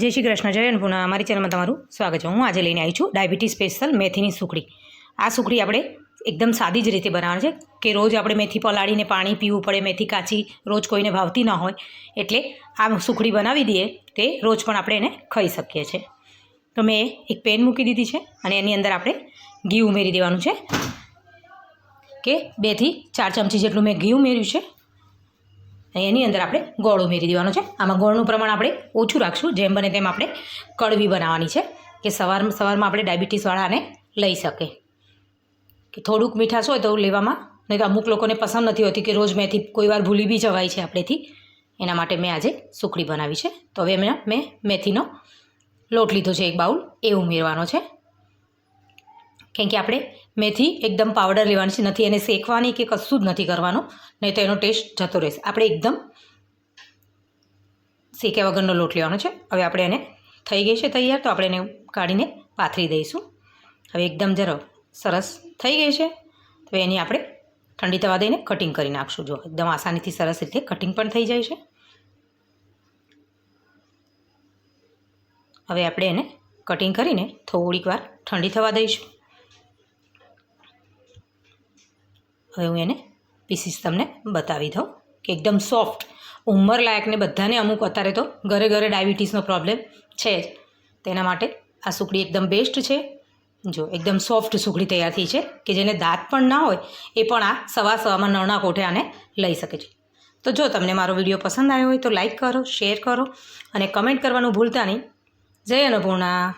જય શ્રી કૃષ્ણ, જય અન્નપૂર્ણા. અમારી ચેનલમાં તમારું સ્વાગત છે. હું આજે લઈને આવી છું ડાયાબિટીસ સ્પેશિયલ મેથીની સુખડી. આ સુખડી આપણે એકદમ સાદી જ રીતે બનાવવાની છે કે રોજ આપણે મેથી પલાળીને પાણી પીવું પડે, મેથી કાચી રોજ કોઈને ભાવતી ન હોય. એટલે આ સુખડી બનાવી દઈએ તે રોજ પણ આપણે એને ખાઈ શકીએ છીએ. તો મેં એક પેન મૂકી દીધી છે અને એની અંદર આપણે ઘી ઉમેરી દેવાનું છે કે બેથી ચાર ચમચી જેટલું મેં ઘી ઉમેર્યું છે. એની અંદર આપણે ગોળ ઉમેરી દેવાનો છે. આમાં ગોળનું પ્રમાણ આપણે ઓછું રાખશું. જેમ બને તેમ આપણે કડવી બનાવવાની છે કે સવાર સવારમાં આપણે ડાયાબિટીસવાળાને લઈ શકે. કે થોડુંક મીઠાશ હોય તો લેવામાં, નહીં તો અમુક લોકોને પસંદ નથી હોતી કે રોજ મેથી કોઈ વાર ભૂલી બી જવાય છે આપણેથી એના માટે મેં આજે સુખડી બનાવી છે. તો હવે મેં મેથીનો લોટ લીધો છે એક બાઉલ. એ ઉમેરવાનો છે. કેમ કે આપણે મેથી એકદમ પાવડર લેવાની છે. નથી એને શેકવાની કે કશું જ નથી કરવાનું. નહીં તો એનો ટેસ્ટ જતો રહેશે. આપણે એકદમ શેક્યા વગરનો લોટ લેવાનો છે. હવે આપણે એને થઈ ગઈ છે તૈયાર, તો આપણે એને કાઢીને પાથરી દઈશું. હવે એકદમ જરો સરસ થઈ ગઈ છે. તો એની આપણે ઠંડી થવા દઈને કટિંગ કરી નાખશું. જો એકદમ આસાનીથી સરસ રીતે કટિંગ પણ થઈ જાય છે. હવે આપણે એને કટિંગ કરીને થોડીક વાર ઠંડી થવા દઈશું. હવે હું એને પીસીસ તમને બતાવી દઉં કે એકદમ સોફ્ટ ઉંમર લાયકને બધાને અમુક અત્યારે તો ઘરે ઘરે ડાયાબિટીસનો પ્રોબ્લેમ છે જ. તેના માટે આ સુખડી એકદમ બેસ્ટ છે. જો એકદમ સોફ્ટ સુખડી તૈયાર થઈ છે કે જેને દાંત પણ ના હોય એ પણ આ સવા સવામાં નરણા કોઠે આને લઈ શકે છે. તો જો તમને મારો વીડિયો પસંદ આવ્યો હોય તો લાઇક કરો શેર કરો અને કમેન્ટ કરવાનું ભૂલતા નહીં. જય અન્નપૂર્ણા.